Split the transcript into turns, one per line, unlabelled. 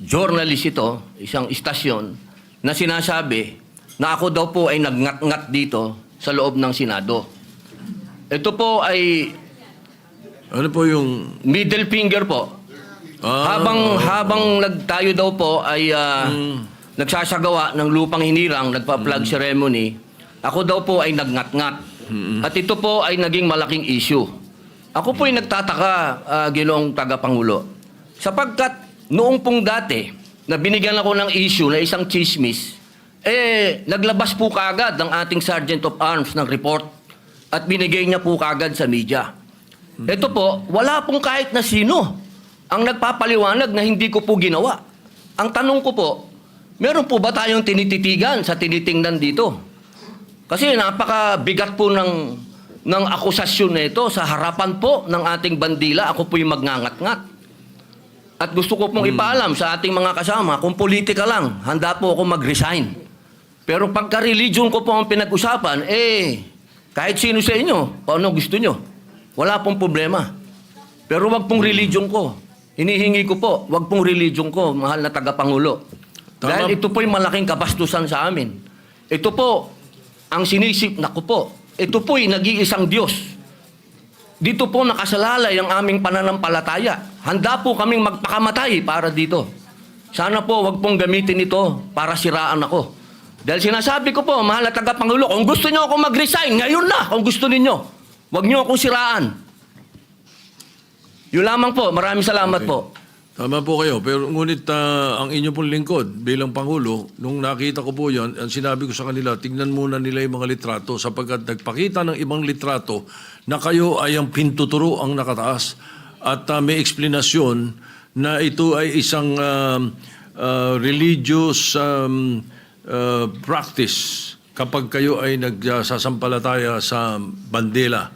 journalist ito, isang istasyon, na sinasabi na ako daw po ay nagngat-ngat dito sa loob ng Senado. Ito po ay
Ano po yung...
middle finger po.
Ah,
habang habang nagtayo daw po ay ah, nagsasagawa ng lupang hinirang, nagpa-flag ceremony, ako daw po ay nagngat-ngat. At ito po ay naging malaking issue. Ako po ay nagtataka, ah, Ginoong Tagapangulo. Sapagkat noong pong dati, na binigyan ako ng issue na isang chismis, eh, naglabas po kaagad ng ating Sergeant of Arms ng report at binigay niya po kaagad sa media. Ito po, wala pong kahit na sino ang nagpapaliwanag na hindi ko po ginawa. Ang tanong ko po, meron po ba tayong tinititigan sa tinitingnan dito? Kasi napakabigat po ng, ng akusasyon na ito sa harapan po ng ating bandila. Ako po yung magngangat-ngat. At gusto ko pong ipaalam sa ating mga kasama, kung politika lang, handa po ako mag-resign. Pero pagka religion ko po ang pinag-usapan, eh, kahit sino sa inyo, kung ano gusto nyo, wala pong problema. Pero wag pong religion ko. Hinihingi ko po, wag pong religion ko, mahal na tagapangulo.
Tama.
Dahil ito po'y malaking kabastusan sa amin. Ito po, ang sinisip, naku po, ito po'y nag-iisang Diyos. Dito po nakasalalay ang aming pananampalataya. Handa po kaming magpakamatay para dito. Sana po wag pong gamitin ito para siraan ako. Dahil sinasabi ko po, mahal na tagapangulo, kung gusto niyo ako mag-resign, ngayon na, kung gusto ninyo. Huwag niyo akong siraan. Yun lamang po. Maraming salamat po.
Tama po kayo, pero ngunit ah, ang inyo pong lingkod bilang Pangulo, nung nakita ko po yan, ang sinabi ko sa kanila, tingnan muna nila yung mga litrato sapagkat nagpakita ng ibang litrato na kayo ay ang pintuturo ang nakataas at ah, may eksplanasyon na ito ay isang um, ah, religious um, ah, practice kapag kayo ay nagsasampalataya sa bandela